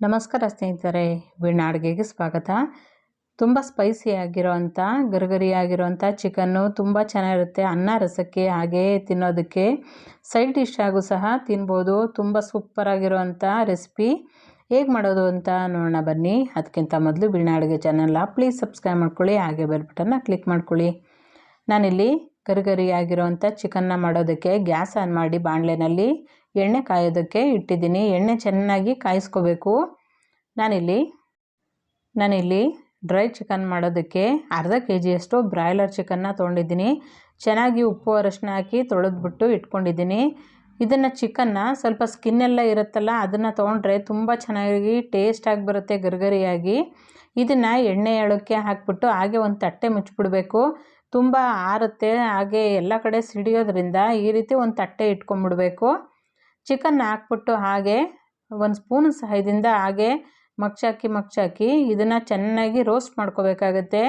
ನಮಸ್ಕಾರ ಸ್ನೇಹಿತರೆ ವೀಣಾ ಅಡುಗೆಗೆ ಸ್ವಾಗತ. ತುಂಬ ಸ್ಪೈಸಿ ಆಗಿರೋವಂಥ ಗರಿಗರಿ ಆಗಿರೋವಂಥ ಚಿಕನ್ನು ತುಂಬ ಚೆನ್ನಾಗಿರುತ್ತೆ. ಅನ್ನ, ರಸಕ್ಕೆ ಹಾಗೆಯೇ ತಿನ್ನೋದಕ್ಕೆ. ಸೈಡ್ ಡಿಶ್ ಆಗು ಸಹ ತಿನ್ಬೋದು. ತುಂಬ ಸೂಪರ್ ಆಗಿರೋವಂಥ ರೆಸಿಪಿ ಹೇಗೆ ಮಾಡೋದು ಅಂತ ನೋಡೋಣ ಬನ್ನಿ. ಅದಕ್ಕಿಂತ ಮೊದಲು ವೀಣಾ ಅಡುಗೆ ಚಾನಲ್ನ ಪ್ಲೀಸ್ ಸಬ್ಸ್ಕ್ರೈಬ್ ಮಾಡ್ಕೊಳ್ಳಿ. ಹಾಗೆ ಬೆಲ್ ಬಟನ್ನ ಕ್ಲಿಕ್ ಮಾಡ್ಕೊಳ್ಳಿ. ನಾನಿಲ್ಲಿ ಗರಿಗರಿ ಆಗಿರೋವಂಥ ಚಿಕನ್ನ ಮಾಡೋದಕ್ಕೆ ಗ್ಯಾಸ್ ಆನ್ ಮಾಡಿ ಬಾಣಲೆನಲ್ಲಿ. ಎಣ್ಣೆ ಕಾಯೋದಕ್ಕೆ ಇಟ್ಟಿದ್ದೀನಿ. ಎಣ್ಣೆ ಚೆನ್ನಾಗಿ ಕಾಯಿಸ್ಕೋಬೇಕು. ನಾನಿಲ್ಲಿ ನಾನಿಲ್ಲಿ ಡ್ರೈ ಚಿಕನ್ ಮಾಡೋದಕ್ಕೆ ಅರ್ಧ ಕೆ ಜಿಯಷ್ಟು ಬ್ರಾಯ್ಲರ್ ಚಿಕನ್ನ ತೊಗೊಂಡಿದ್ದೀನಿ. ಚೆನ್ನಾಗಿ ಉಪ್ಪು, ಅರಶಿನ ಹಾಕಿ ತೊಳೆದ್ಬಿಟ್ಟು ಇಟ್ಕೊಂಡಿದ್ದೀನಿ. ಇದನ್ನು ಚಿಕನ್ನ ಸ್ವಲ್ಪ ಸ್ಕಿನ್ನೆಲ್ಲ ಇರುತ್ತಲ್ಲ, ಅದನ್ನು ತೊಗೊಂಡ್ರೆ ತುಂಬ ಚೆನ್ನಾಗಿ ಟೇಸ್ಟಾಗಿ ಬರುತ್ತೆ, ಗರಿಗರಿಯಾಗಿ. ಇದನ್ನು ಎಣ್ಣೆ ಎಳಕ್ಕೆ ಹಾಕ್ಬಿಟ್ಟು ಹಾಗೆ ಒಂದು ತಟ್ಟೆ ಮುಚ್ಚಿಬಿಡಬೇಕು. ತುಂಬ ಆರುತ್ತೆ, ಹಾಗೆ ಎಲ್ಲ ಕಡೆ ಸಿಡಿಯೋದ್ರಿಂದ ಈ ರೀತಿ ಒಂದು ತಟ್ಟೆ ಇಟ್ಕೊಂಬಿಡ್ಬೇಕು ಚಿಕನ್ನ ಹಾಕ್ಬಿಟ್ಟು ಹಾಗೆ ಒಂದು ಸ್ಪೂನ್ ಸಹಾಯದಿಂದ ಹಾಗೆ ಮಗ್ಚಾಕಿ ಮಗ್ಚಾಕಿ ಇದನ್ನು ಚೆನ್ನಾಗಿ ರೋಸ್ಟ್ ಮಾಡ್ಕೋಬೇಕಾಗತ್ತೆ.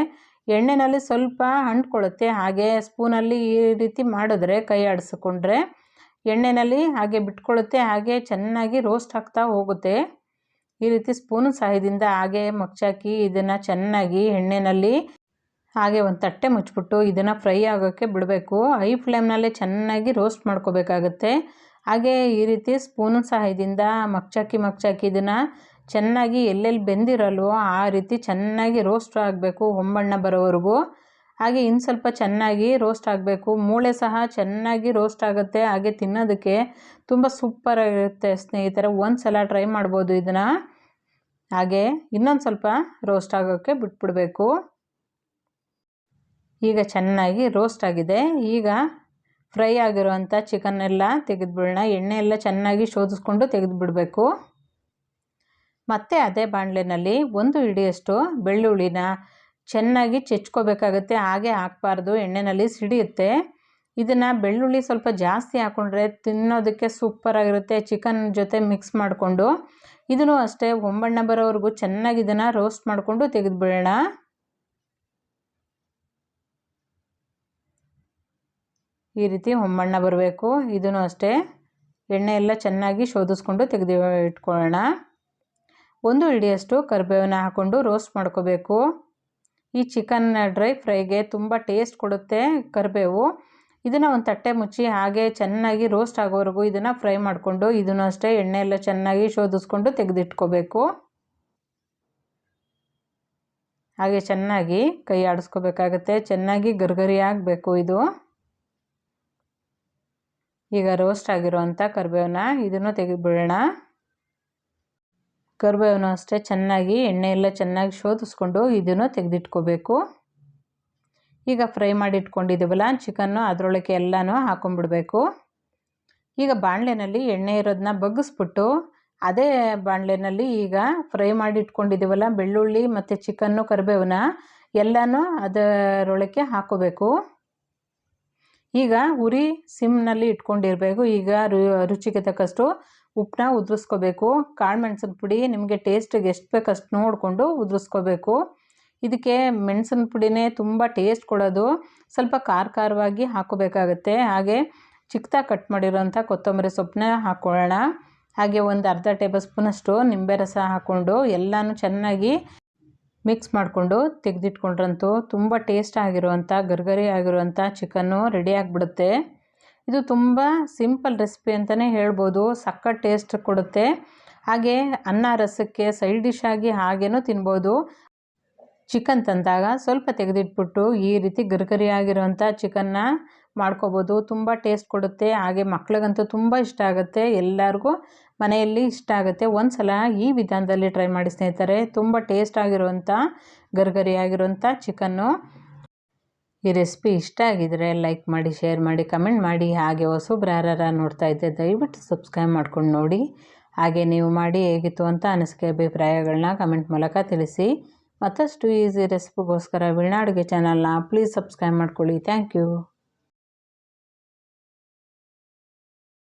ಎಣ್ಣೆನಲ್ಲಿ ಸ್ವಲ್ಪ ಅಂಟ್ಕೊಳ್ಳುತ್ತೆ. ಹಾಗೆ ಸ್ಪೂನಲ್ಲಿ ಈ ರೀತಿ ಮಾಡಿದ್ರೆ, ಕೈ ಆಡಿಸ್ಕೊಂಡ್ರೆ ಎಣ್ಣೆಯಲ್ಲಿ ಹಾಗೆ ಬಿಟ್ಕೊಳ್ಳುತ್ತೆ. ಹಾಗೆ ಚೆನ್ನಾಗಿ ರೋಸ್ಟ್ ಆಗ್ತಾ ಹೋಗುತ್ತೆ. ಈ ರೀತಿ ಸ್ಪೂನ್ ಸಹಾಯದಿಂದ ಹಾಗೆ ಮಗ್ಚಾಕಿ ಇದನ್ನು ಚೆನ್ನಾಗಿ ಎಣ್ಣೆಯಲ್ಲಿ ಹಾಗೆ ಒಂದು ತಟ್ಟೆ ಮುಚ್ಚಿಬಿಟ್ಟು ಇದನ್ನು ಫ್ರೈ ಆಗೋಕ್ಕೆ ಬಿಡಬೇಕು. ಹೈ ಫ್ಲೇಮ್ನಲ್ಲೇ ಚೆನ್ನಾಗಿ ರೋಸ್ಟ್ ಮಾಡ್ಕೋಬೇಕಾಗತ್ತೆ. ಹಾಗೆ ಈ ರೀತಿ ಸ್ಪೂನ್ ಸಹಾಯದಿಂದ ಮಗ್ಚಾಕಿ ಮಗ್ಚಾಕಿ ಇದನ್ನು ಚೆನ್ನಾಗಿ ಎಲ್ಲೆಲ್ಲಿ ಬೆಂದಿರಲ್ವೋ ಆ ರೀತಿ ಚೆನ್ನಾಗಿ ರೋಸ್ಟ್ ಆಗಬೇಕು ಹೊಂಬಣ್ಣ ಬರೋವರೆಗೂ. ಹಾಗೆ ಇನ್ನು ಸ್ವಲ್ಪ ಚೆನ್ನಾಗಿ ರೋಸ್ಟ್ ಆಗಬೇಕು. ಮೂಳೆ ಸಹ ಚೆನ್ನಾಗಿ ರೋಸ್ಟ್ ಆಗುತ್ತೆ. ಹಾಗೆ ತಿನ್ನೋದಕ್ಕೆ ತುಂಬ ಸೂಪರಾಗಿರುತ್ತೆ ಸ್ನೇಹಿತರೆ. ಒಂದು ಸಲ ಟ್ರೈ ಮಾಡ್ಬೋದು ಇದನ್ನು. ಹಾಗೆ ಇನ್ನೊಂದು ಸ್ವಲ್ಪ ರೋಸ್ಟ್ ಆಗೋಕ್ಕೆ ಬಿಟ್ಬಿಡಬೇಕು. ಈಗ ಚೆನ್ನಾಗಿ ರೋಸ್ಟ್ ಆಗಿದೆ. ಈಗ ಫ್ರೈ ಆಗಿರುವಂಥ ಚಿಕನ್ನೆಲ್ಲ ತೆಗೆದುಬಿಡೋಣ. ಎಣ್ಣೆ ಎಲ್ಲ ಚೆನ್ನಾಗಿ ಶೋಧಿಸ್ಕೊಂಡು ತೆಗೆದುಬಿಡಬೇಕು. ಮತ್ತು ಅದೇ ಬಾಣಲೆನಲ್ಲಿ ಒಂದು ಹಿಡಿಯಷ್ಟು ಬೆಳ್ಳುಳ್ಳಿನ ಚೆನ್ನಾಗಿ ಚೆಚ್ಕೋಬೇಕಾಗುತ್ತೆ. ಹಾಗೆ ಹಾಕ್ಬಾರ್ದು, ಎಣ್ಣೆನಲ್ಲಿ ಸಿಡಿಯುತ್ತೆ. ಇದನ್ನು ಬೆಳ್ಳುಳ್ಳಿ ಸ್ವಲ್ಪ ಜಾಸ್ತಿ ಹಾಕ್ಕೊಂಡ್ರೆ ತಿನ್ನೋದಕ್ಕೆ ಸೂಪರಾಗಿರುತ್ತೆ ಚಿಕನ್ ಜೊತೆ ಮಿಕ್ಸ್ ಮಾಡಿಕೊಂಡು. ಇದನ್ನು ಅಷ್ಟೇ, ಒಂಬಣ್ಣ ಬರೋವರೆಗೂ ಚೆನ್ನಾಗಿ ಇದನ್ನು ರೋಸ್ಟ್ ಮಾಡಿಕೊಂಡು ತೆಗೆದುಬಿಡೋಣ. ಈ ರೀತಿ ಹೊಂಬಣ್ಣ ಬರಬೇಕು. ಇದನ್ನು ಅಷ್ಟೇ ಎಣ್ಣೆ ಎಲ್ಲ ಚೆನ್ನಾಗಿ ಶೋಧಿಸ್ಕೊಂಡು ತೆಗೆದು ಇಟ್ಕೊಳ್ಳೋಣ. ಒಂದು ಹಿಡಿಯಷ್ಟು ಕರಿಬೇವನ್ನ ಹಾಕ್ಕೊಂಡು ರೋಸ್ಟ್ ಮಾಡ್ಕೋಬೇಕು. ಈ ಚಿಕನ್ ಡ್ರೈ ಫ್ರೈಗೆ ತುಂಬ ಟೇಸ್ಟ್ ಕೊಡುತ್ತೆ ಕರಿಬೇವು. ಇದನ್ನು ಒಂದು ತಟ್ಟೆ ಮುಚ್ಚಿ ಹಾಗೆ ಚೆನ್ನಾಗಿ ರೋಸ್ಟ್ ಆಗೋವರೆಗೂ ಇದನ್ನು ಫ್ರೈ ಮಾಡಿಕೊಂಡು ಇದನ್ನು ಅಷ್ಟೇ ಎಣ್ಣೆ ಎಲ್ಲ ಚೆನ್ನಾಗಿ ಶೋಧಿಸ್ಕೊಂಡು ತೆಗೆದಿಟ್ಕೋಬೇಕು. ಹಾಗೆ ಚೆನ್ನಾಗಿ ಕೈ ಆಡಿಸ್ಕೋಬೇಕಾಗತ್ತೆ. ಚೆನ್ನಾಗಿ ಗರ್ಗರಿ ಆಗಬೇಕು ಇದು. ಈಗ ರೋಸ್ಟ್ ಆಗಿರುವಂಥ ಕರಿಬೇವನ್ನ ಇದನ್ನು ತೆಗೆದುಬಿಡೋಣ. ಕರಿಬೇವನು ಅಷ್ಟೇ ಚೆನ್ನಾಗಿ ಎಣ್ಣೆ ಎಲ್ಲ ಚೆನ್ನಾಗಿ ಶೋಧಿಸ್ಕೊಂಡು ಇದನ್ನು ತೆಗೆದಿಟ್ಕೋಬೇಕು. ಈಗ ಫ್ರೈ ಮಾಡಿ ಇಟ್ಕೊಂಡಿದ್ದೀವಲ್ಲ ಚಿಕನ್ನು ಅದರೊಳಗೆ ಎಲ್ಲನೂ ಹಾಕೊಂಡ್ಬಿಡಬೇಕು ಈಗ ಬಾಣಲೆನಲ್ಲಿ ಎಣ್ಣೆ ಇರೋದನ್ನ ಬಗ್ಗಿಸ್ಬಿಟ್ಟು ಅದೇ ಬಾಣಲೆನಲ್ಲಿ ಈಗ ಫ್ರೈ ಮಾಡಿ ಇಟ್ಕೊಂಡಿದ್ದೀವಲ್ಲ ಬೆಳ್ಳುಳ್ಳಿ ಮತ್ತು ಚಿಕನ್ನು ಕರಿಬೇವನ್ನ ಎಲ್ಲನೂ ಅದರೊಳಕ್ಕೆ ಹಾಕೋಬೇಕು. ಈಗ ಉರಿ ಸಿಮ್ನಲ್ಲಿ ಇಟ್ಕೊಂಡಿರಬೇಕು. ಈಗ ರು, ರುಚಿಗೆ ತಕ್ಕಷ್ಟು ಉಪ್ಪನ್ನ ಉದುರಿಸ್ಕೋಬೇಕು. ಕಾಳು ಮೆಣಸಿನ ಪುಡಿ ನಿಮಗೆ ಟೇಸ್ಟಿಗೆ ಎಷ್ಟು ಬೇಕು ಅಷ್ಟು ನೋಡಿಕೊಂಡು ಉದುರಿಸ್ಕೋಬೇಕು. ಇದಕ್ಕೆ ಮೆಣಸಿನ ಪುಡಿನೇ ತುಂಬ ಟೇಸ್ಟ್ ಕೊಡೋದು ಸ್ವಲ್ಪ ಖಾರ ಖಾರವಾಗಿ ಹಾಕೋಬೇಕಾಗತ್ತೆ ಹಾಗೆ ಚಿಕ್ಕದಾಗಿ ಕಟ್ ಮಾಡಿರೋಂಥ ಕೊತ್ತಂಬರಿ ಸೊಪ್ಪನ್ನ ಹಾಕ್ಕೊಳ್ಳೋಣ ಹಾಗೆ ಒಂದು ಅರ್ಧ ಟೇಬಲ್ ಸ್ಪೂನಷ್ಟು ನಿಂಬೆ ರಸ ಹಾಕ್ಕೊಂಡು ಎಲ್ಲನೂ ಚೆನ್ನಾಗಿ ಮಿಕ್ಸ್ ಮಾಡಿಕೊಂಡು ತೆಗೆದಿಟ್ಕೊಂಡ್ರಂತೂ ತುಂಬ ಟೇಸ್ಟ್ ಆಗಿರುವಂಥ ಗರ್ಗರಿ ಆಗಿರುವಂಥ ಚಿಕನ್ನು ರೆಡಿ ಆಗಿಬಿಡುತ್ತೆ. ಇದು ತುಂಬ ಸಿಂಪಲ್ ರೆಸಿಪಿ ಅಂತಲೇ ಹೇಳ್ಬೋದು. ಸಕ್ಕ ಟೇಸ್ಟ್ ಕೊಡುತ್ತೆ. ಹಾಗೆ ಅನ್ನ ರಸಕ್ಕೆ ಸೈಡ್ ಡಿಶ್ ಆಗಿ ಹಾಗೇನೂ ತಿನ್ಬೋದು. ಚಿಕನ್ ತಂದಾಗ ಸ್ವಲ್ಪ ತೆಗೆದಿಟ್ಬಿಟ್ಟು ಈ ರೀತಿ ಗರ್ಗರಿ ಆಗಿರುವಂಥ ಚಿಕನ್ನ ಮಾಡ್ಕೋಬೋದು, ತುಂಬ ಟೇಸ್ಟ್ ಕೊಡುತ್ತೆ, ಹಾಗೆ ಮಕ್ಳಿಗಂತೂ ತುಂಬ ಇಷ್ಟ ಆಗುತ್ತೆ, ಎಲ್ಲರಿಗೂ ಮನೆಯಲ್ಲಿ ಇಷ್ಟ ಆಗುತ್ತೆ. ಒಂದು ಸಲ ಈ ವಿಧಾನದಲ್ಲಿ ಟ್ರೈ ಮಾಡಿ ಸ್ನೇಹಿತರೆ, ತುಂಬ ಟೇಸ್ಟ್ ಆಗಿರುವಂಥ ಗರ್ಗರಿ ಆಗಿರುವಂಥ ಚಿಕನ್ನು ಈ ರೆಸಿಪಿ ಇಷ್ಟ ಆಗಿದರೆ ಲೈಕ್ ಮಾಡಿ ಶೇರ್ ಮಾಡಿ ಕಮೆಂಟ್ ಮಾಡಿ, ಹಾಗೆ ಹೊಸಬ್ರು ಯಾರು ನೋಡ್ತಾ ಇದ್ದೆ, ದಯವಿಟ್ಟು ಸಬ್ಸ್ಕ್ರೈಬ್ ಮಾಡ್ಕೊಂಡು ನೋಡಿ. ಹಾಗೆ ನೀವು ಮಾಡಿ ಹೇಗಿತ್ತು ಅಂತ ಅನಿಸಿಕೆ ಅಭಿಪ್ರಾಯಗಳನ್ನ ಕಮೆಂಟ್ ಮೂಲಕ ತಿಳಿಸಿ. ಮತ್ತಷ್ಟು ಈಸಿ ರೆಸಿಪಿಗೋಸ್ಕರ ವೀಣಾ ಅಡುಗೆ ಚಾನಲ್ನ ಪ್ಲೀಸ್ ಸಬ್ಸ್ಕ್ರೈಬ್ ಮಾಡ್ಕೊಳ್ಳಿ. Thank you